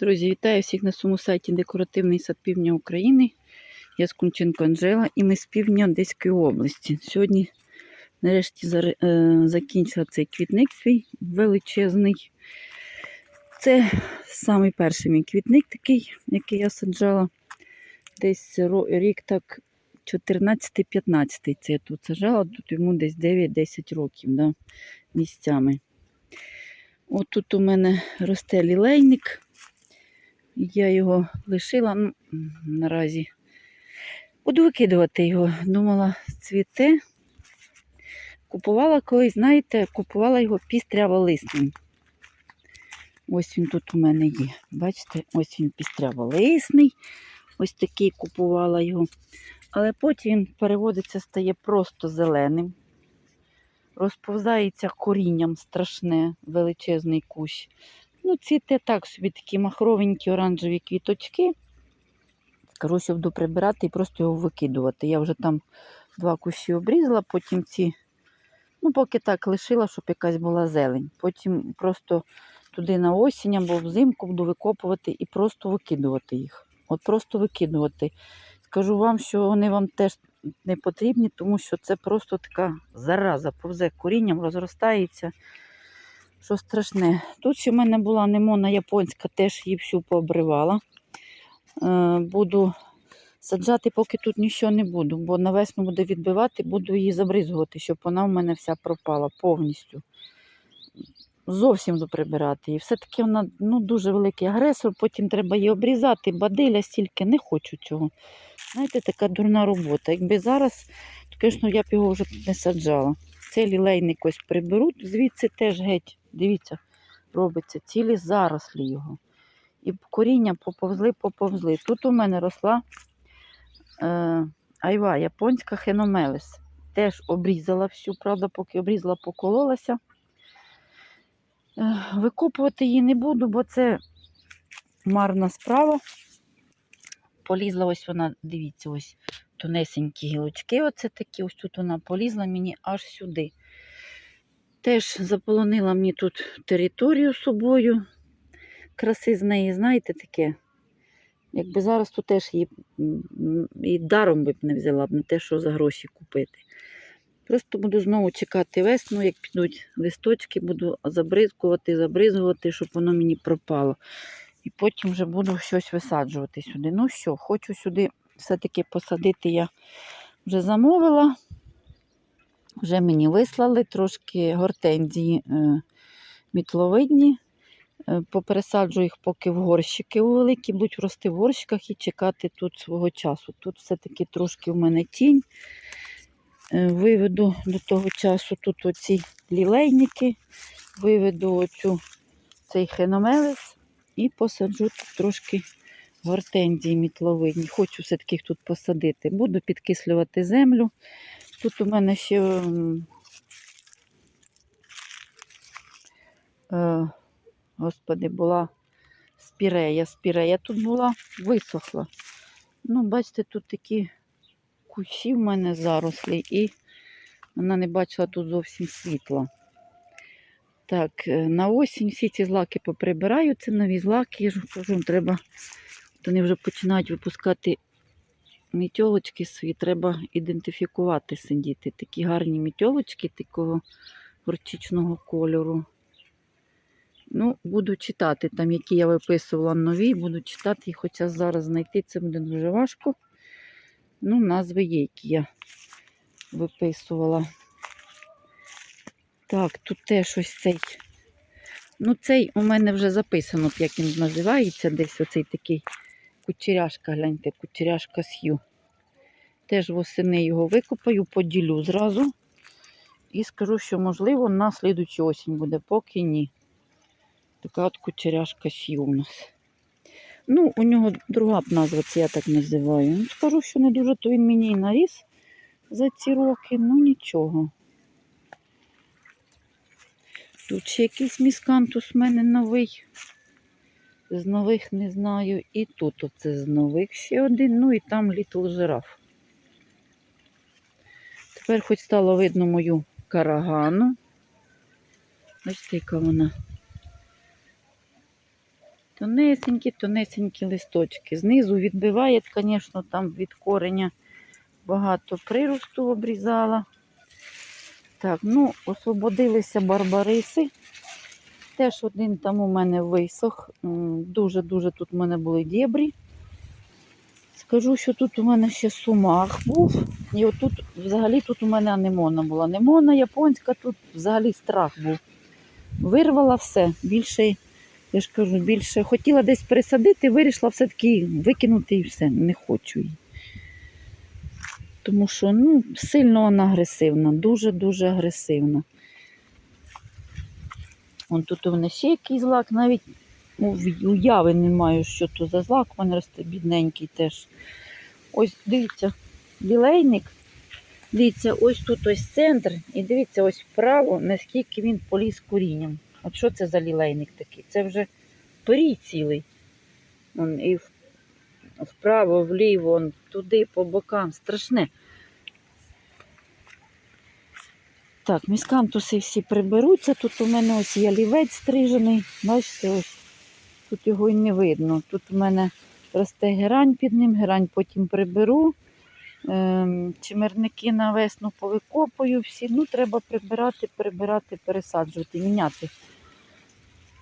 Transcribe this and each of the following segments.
Друзі, вітаю всіх на своєму сайті Декоративний сад Півдня України. Я з Кунченко Анжела і ми з півдня Одеської області. Сьогодні, нарешті, е, закінчила цей квітник свій величезний. Це самий перший мій квітник такий, який я саджала. Десь рік так 14-15 це я тут саджала, тут йому десь 9-10 років да, місцями. От тут у мене росте лілейник. Я його лишила ну, наразі. Буду викидувати його. Думала, цвіте. Купувала колись, знаєте, купувала його пістряволисним. Ось він тут у мене є. Бачите, ось він пістряволисний. Ось такий купувала його. Але потім він переводиться, стає просто зеленим. Розповзається корінням страшне, величезний кущ. Ну, цвіте так собі такі махровенькі оранжеві квіточки. Скажу, що буду прибирати і просто його викидувати. Я вже там два кущі обрізала, потім ці, ну, поки так лишила, щоб якась була зелень. Потім просто туди на осінь або взимку буду викопувати і просто викидувати їх. От просто викидувати. Скажу вам, що вони вам теж не потрібні, тому що це просто така зараза, повзе корінням, розростається. Що страшне. Тут ще в мене була немона японська, теж її всю пообривала. Е, буду саджати, поки тут нічого не буду, бо на весну буде відбивати, буду її забризгувати, щоб вона в мене вся пропала повністю. Зовсім буду прибирати. І все-таки вона ну, дуже великий агресор, потім треба її обрізати, бадиля стільки, не хочу цього. Знаєте, така дурна робота. Якби зараз, то, звісно, я б його вже не саджала. Цей лілейник ось приберу, звідси теж геть, дивіться, робиться цілі зарослі його. І коріння поповзли, поповзли. Тут у мене росла е, айва, японська хеномелес. Теж обрізала всю, правда, поки обрізала, покололася. Е, викопувати її не буду, бо це марна справа. Полізла ось вона, дивіться, ось тонесенькі гілочки. Оце такі, ось тут вона полізла мені аж сюди. Теж заполонила мені тут територію собою. Краси з неї, знаєте, таке. Якби зараз то теж її і даром би б не взяла б не те, що за гроші купити. Просто буду знову чекати весну, як підуть листочки, буду забризкувати, забризгувати, щоб воно мені пропало. І потім вже буду щось висаджувати сюди. Ну що, хочу сюди все-таки посадити, я вже замовила. Вже мені вислали трошки гортензії е, мітловидні. Е, Попересаджу їх поки в горщики великі, будуть рости в горщиках і чекати тут свого часу. Тут все-таки трошки в мене тінь. Е, Виведу до того часу тут оці лілейники, виведу оцю, цей хеномелес і посаджу тут трошки гортензії мітловидні. Хочу все-таки їх тут посадити. Буду підкислювати землю. Тут у мене ще е, господи, була спірея. Спірея тут була, висохла. Ну, бачите, тут такі кущі в мене зарослі, і вона не бачила тут зовсім світла. Так, е, на осінь всі ці злаки поприбираю, це нові злаки, я ж кажу, треба, вони вже починають випускати мітьолочки свої, треба ідентифікувати сидіти. Такі гарні мітьолочки такого горчичного кольору. Ну, буду читати там, які я виписувала нові, буду читати хоча зараз знайти це буде дуже важко. Ну, назви є, які я виписувала. Так, тут теж ось цей. Ну, цей у мене вже записано, як він називається, десь оцей такий кучеряшка, гляньте, кучеряшка сью. Теж восени його викопаю, поділю зразу. І скажу, що, можливо, на слідучу осінь буде, поки ні. Така от кучеряшка сью у нас. Ну, у нього друга б назва, це я так називаю. Ну, скажу, що не дуже то він мені і наріс за ці роки, ну нічого. Тут ще якийсь міскантус в мене новий. З нових не знаю. І тут оце з нових ще один, ну і там літл жираф. Тепер хоч стало видно мою карагану. Бачите, яка вона Тонесенькі, тонесенькі листочки. Знизу відбиває, звісно, там від кореня багато приросту обрізала. Так, ну, освободилися барбариси. Теж один там у мене висох. Дуже-дуже тут у мене були дєбрі. Скажу, що тут у мене ще сумах був. І отут взагалі тут у мене анемона була. Анемона японська, тут взагалі страх був. Вирвала все. Більше, я ж кажу, більше хотіла десь пересадити, вирішила все-таки викинути і все. Не хочу її. Тому що ну, сильно вона агресивна, дуже-дуже агресивна. Вон тут у мене ще якийсь злак, навіть уяви не маю, що то за злак, у росте бідненький теж. Ось дивіться, лілейник. Дивіться, ось тут ось центр, і дивіться, ось вправо, наскільки він поліз корінням. От що це за лілейник такий? Це вже порій цілий. Вон, і вправо, вліво, туди, по бокам. Страшне. Так, міскантуси всі приберуться. Тут у мене ось ялівець стрижений. Бачите, ось тут його й не видно. Тут у мене росте герань під ним, герань потім приберу. Ем, чимерники на весну повикопую всі. Ну, треба прибирати, прибирати, пересаджувати, міняти.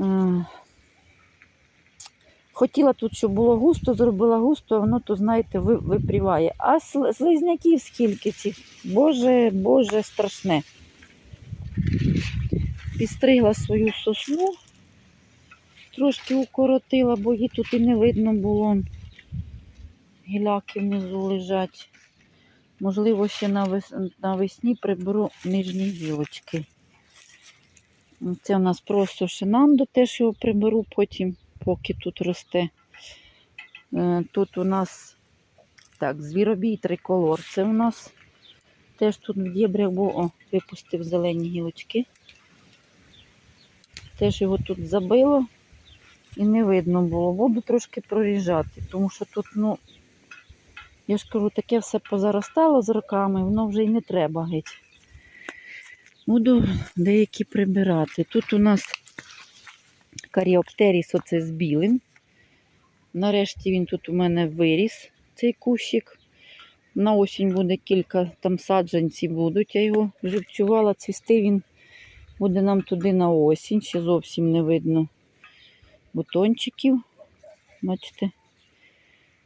Е, Хотіла тут, щоб було густо, зробила густо, а воно, то, знаєте, випріває. А сл- слизняків скільки цих? Боже, Боже, страшне. Підстригла свою сосну, трошки укоротила, бо її тут і не видно було. Гіляки внизу лежать. Можливо, ще навесні приберу нижні гілочки. Це у нас просто шинандо, теж його приберу потім, поки тут росте. Е, Тут у нас так, звіробій триколор. Це у нас теж тут в дєбрях був, о, випустив зелені гілочки. Теж його тут забило і не видно було. Буду трошки проріжати, тому що тут, ну, я ж кажу, таке все позаростало з роками, воно вже й не треба геть. Буду деякі прибирати. Тут у нас каріоптеріс оце з білим. Нарешті він тут у мене виріс, цей кущик. На осінь буде кілька там саджанці будуть. Я його живцювала, цвісти він буде нам туди на осінь. Ще зовсім не видно бутончиків. Бачите?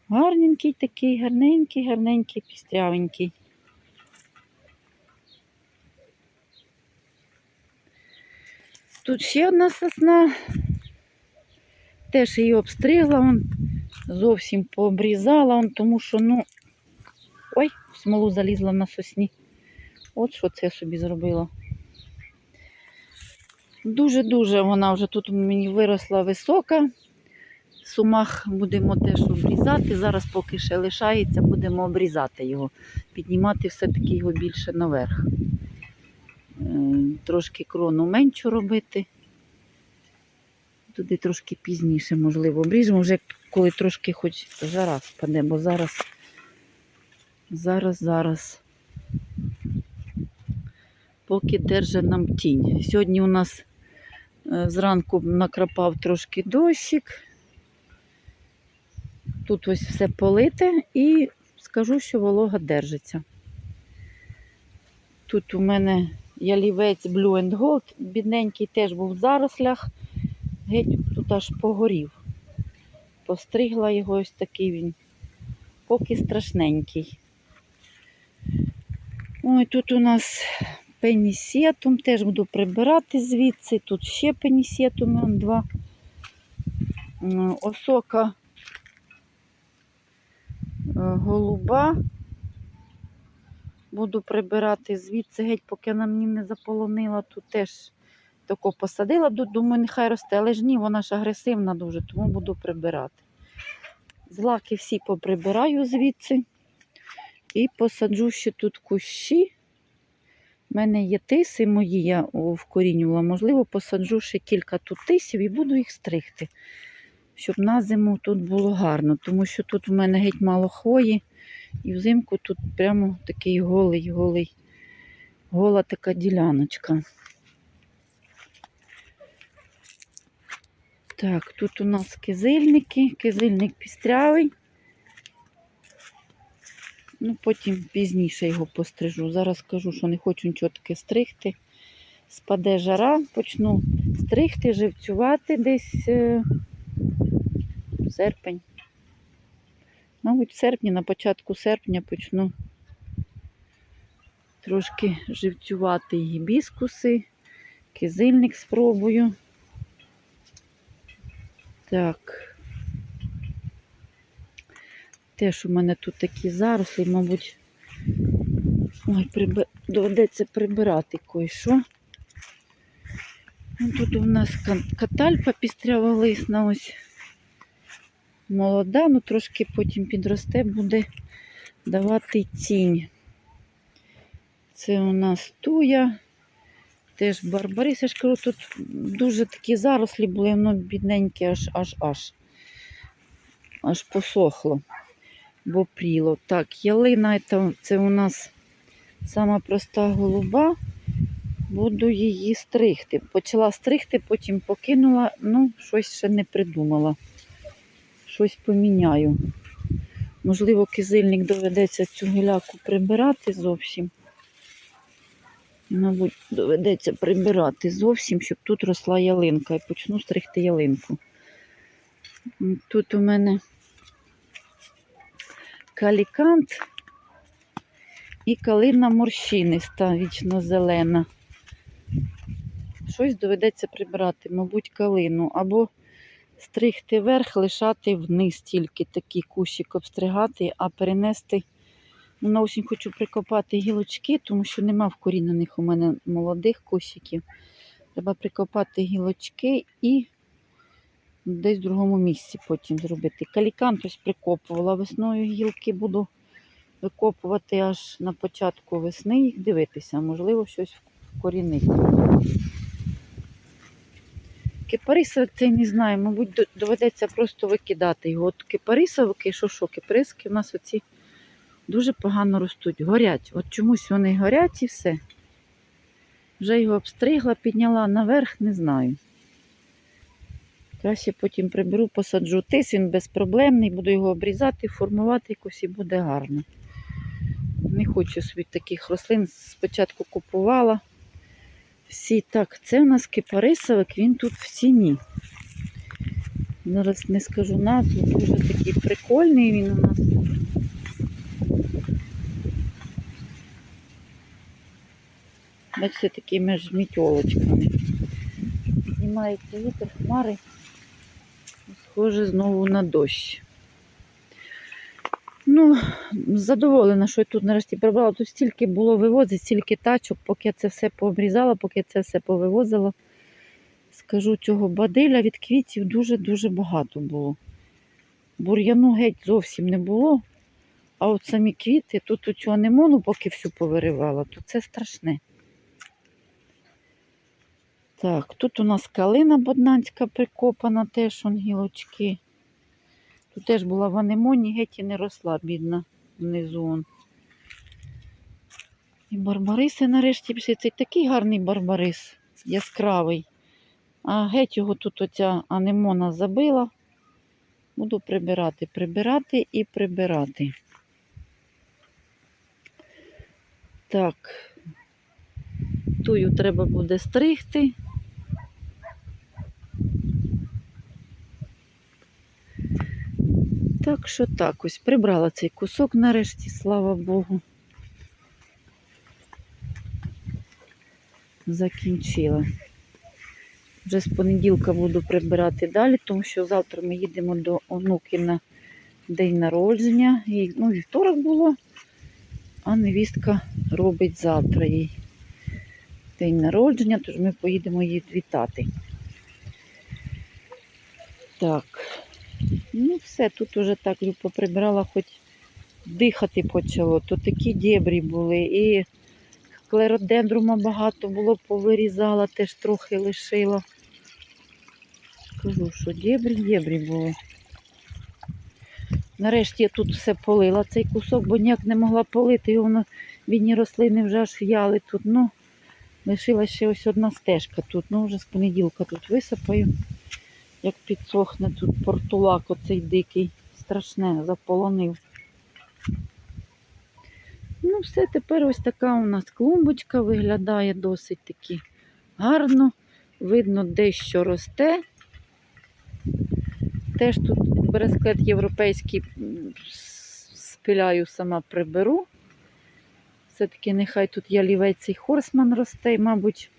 Гарненький такий, гарненький, гарненький, пістрявенький. Тут ще одна сосна. Теж її обстригла, зовсім пообрізала, тому що, ну, ой, в смолу залізла на сосні. От що це собі зробила. Дуже-дуже вона вже тут мені виросла висока. Сумах будемо теж обрізати. Зараз поки ще лишається, будемо обрізати його, піднімати все-таки його більше наверх. Е, Трошки крону меншу робити. Туди трошки пізніше, можливо, обріжемо, вже коли трошки хоч жара спаде, бо зараз, зараз, зараз. Поки держить нам тінь. Сьогодні у нас е, зранку накрапав трошки дощик. Тут ось все полите і скажу, що волога держиться. Тут у мене ялівець Blue and Gold, бідненький теж був в зарослях, геть тут аж погорів. Постригла його ось такий він, поки страшненький. Ой, тут у нас пенісетум, теж буду прибирати звідси. Тут ще пенісетум, два. Осока е, голуба. Буду прибирати звідси, геть, поки вона мені не заполонила, тут теж тако посадила, думаю, нехай росте, але ж ні, вона ж агресивна дуже, тому буду прибирати. Злаки всі поприбираю звідси і посаджу ще тут кущі. У мене є тиси мої, я вкорінювала. Можливо, посаджу ще кілька тут тисів і буду їх стригти, щоб на зиму тут було гарно, тому що тут в мене геть мало хвої, і взимку тут прямо такий голий, голий, гола така діляночка. Так, тут у нас кизильники, кизильник пістрявий. Ну, потім пізніше його пострижу. Зараз кажу, що не хочу нічого таке стригти. Спаде жара, почну стригти, живцювати десь е, серпень. Мабуть, в серпні, на початку серпня почну трошки живцювати гібіскуси, кизильник спробую. Так. Теж у мене тут такі зарослі, мабуть, ой, приби... доведеться прибирати кое-що. Ну, Тут у нас катальпа пістряволисна ось молода, ну трошки потім підросте, буде давати тінь. Це у нас туя, теж барбарис. Я ж кажу, тут дуже такі зарослі були, воно бідненьке аж аж аж. Аж посохло, бо пріло. Так, ялина це у нас сама проста голуба. Буду її стригти. Почала стригти, потім покинула, ну, щось ще не придумала. Щось поміняю. Можливо, кизильник доведеться цю гіляку прибирати зовсім. Мабуть, доведеться прибирати зовсім, щоб тут росла ялинка. І почну стригти ялинку. Тут у мене калікант і калина морщиниста, вічно зелена. Щось доведеться прибирати, мабуть, калину. Або стригти верх, лишати вниз тільки такий кущик обстригати, а перенести. Ну, на осінь хочу прикопати гілочки, тому що нема вкорінених у мене молодих кущиків. Треба прикопати гілочки і десь в другому місці потім зробити. Калікант ось прикопувала весною гілки буду викопувати аж на початку весни їх дивитися, можливо, щось вкорінити. Кипарисовик цей не знаю, мабуть, доведеться просто викидати його. От кипарисовики, що що, киприски у нас оці дуже погано ростуть, горять. От чомусь вони горять і все. Вже його обстригла, підняла наверх, не знаю. Краще потім приберу, посаджу тис, він безпроблемний, буду його обрізати, формувати якось і буде гарно. Не хочу собі таких рослин. Спочатку купувала. Всі так, це у нас кипарисовик, він тут в ціні. Зараз не скажу назву, дуже такий прикольний він у нас. Бачите, такий між мітьолочками. Піднімається вітер, хмари. Схоже знову на дощ. Ну, задоволена, що я тут нарешті прибрала. Тут стільки було вивозити, стільки тачок, поки я це все пообрізала, поки я це все повивозила. Скажу, цього бадиля від квітів дуже-дуже багато було. Бур'яну геть зовсім не було. А от самі квіти, тут у цього немону, поки всю повиривала, то це страшне. Так, тут у нас калина боднанська прикопана, теж он гілочки. Тут теж була в анемоні, геть і не росла, бідна, внизу. Он. І барбариси нарешті пішли. Цей такий гарний барбарис, яскравий. А геть його тут оця анемона забила. Буду прибирати, прибирати і прибирати. Так, тую треба буде стригти. Так що так, ось прибрала цей кусок нарешті, слава Богу. Закінчила. Вже з понеділка буду прибирати далі, тому що завтра ми їдемо до онуки на день народження. Їй, ну, вівторок було, а невістка робить завтра їй день народження, тож ми поїдемо її вітати. Так. Ну, все, тут уже так поприбирала, хоч дихати почало, то такі дєбрі були. І клеродендрума багато було, повирізала, теж трохи лишила. Кажу, що дєбрі, дєбрі були. Нарешті я тут все полила цей кусок, бо ніяк не могла полити, і воно бідні рослини вже аж в'яли тут. Ну, лишилася ще ось одна стежка тут. Ну, вже з понеділка тут висипаю. Як підсохне тут портулак оцей дикий. Страшне, заполонив. Ну, все, тепер ось така у нас клумбочка виглядає досить таки гарно. Видно, дещо росте. Теж тут бересклет європейський спиляю, сама приберу. Все-таки нехай тут ялівець цей хорсман росте, і, мабуть,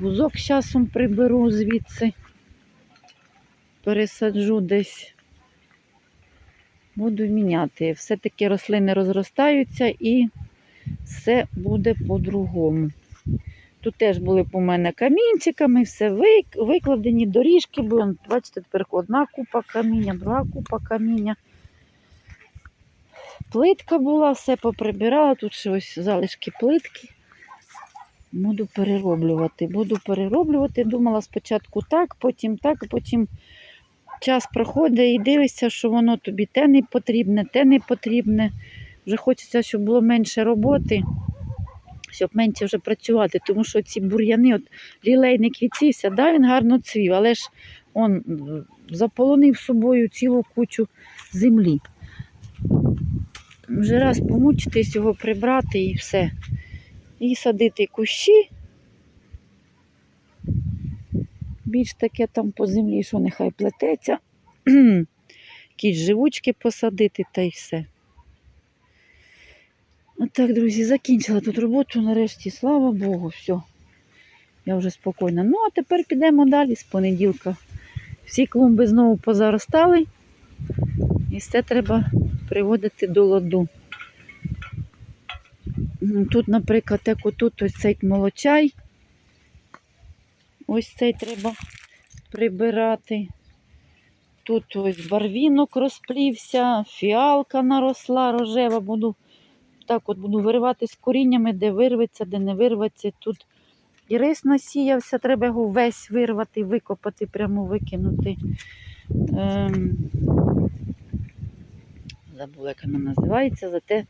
вузок з часом приберу звідси. Пересаджу десь. Буду міняти. Все-таки рослини розростаються і все буде по-другому. Тут теж були по мене камінчиками, все викладені доріжки, бо бачите, тепер одна купа каміння, друга купа каміння. Плитка була, все поприбирала, тут ще ось залишки плитки. Буду перероблювати. Буду перероблювати. Думала спочатку так, потім так, потім час проходить і дивишся, що воно тобі те не потрібне, те не потрібне. Вже хочеться, щоб було менше роботи, щоб менше вже працювати, тому що ці бур'яни, от лілейник відсівся, да, він гарно цвів, але ж он заполонив собою цілу кучу землі. Вже раз помучитись його прибрати і все. І садити кущі. Більш таке там по землі, що нехай плететься. Якісь живучки посадити та й все. Отак, друзі, закінчила тут роботу нарешті, слава Богу, все. Я вже спокійна. Ну, а тепер підемо далі з понеділка. Всі клумби знову позаростали. І все треба приводити до ладу. Тут, наприклад, як отут ось цей молочай. Ось цей треба прибирати. Тут ось барвінок розплівся, фіалка наросла рожева. Буду так от буду виривати з коріннями, де вирветься, де не вирветься. Тут і рис насіявся, треба його весь вирвати, викопати, прямо викинути. Ем... Забула, як вона називається, зате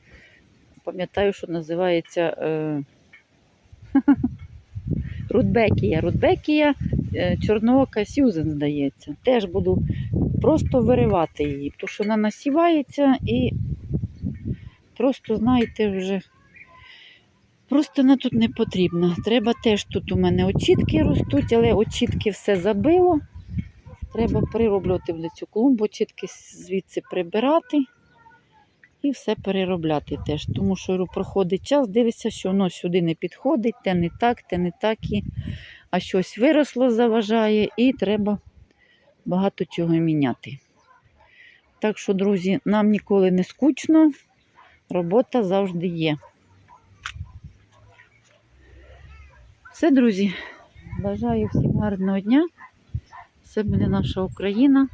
пам'ятаю, що називається е... Рудбекія. Рудбекія е, чорноока Сюзен, здається. Теж буду просто виривати її, тому що вона насівається і просто, знаєте, вже просто вона тут не потрібна. Треба теж тут у мене очітки ростуть, але очітки все забило. Треба перероблювати цю клумбу, очітки звідси прибирати і все переробляти теж. Тому що проходить час, дивишся, що воно сюди не підходить, те не так, те не так, і... а щось виросло, заважає, і треба багато чого міняти. Так що, друзі, нам ніколи не скучно, робота завжди є. Все, друзі, бажаю всім гарного дня. Це буде наша Україна.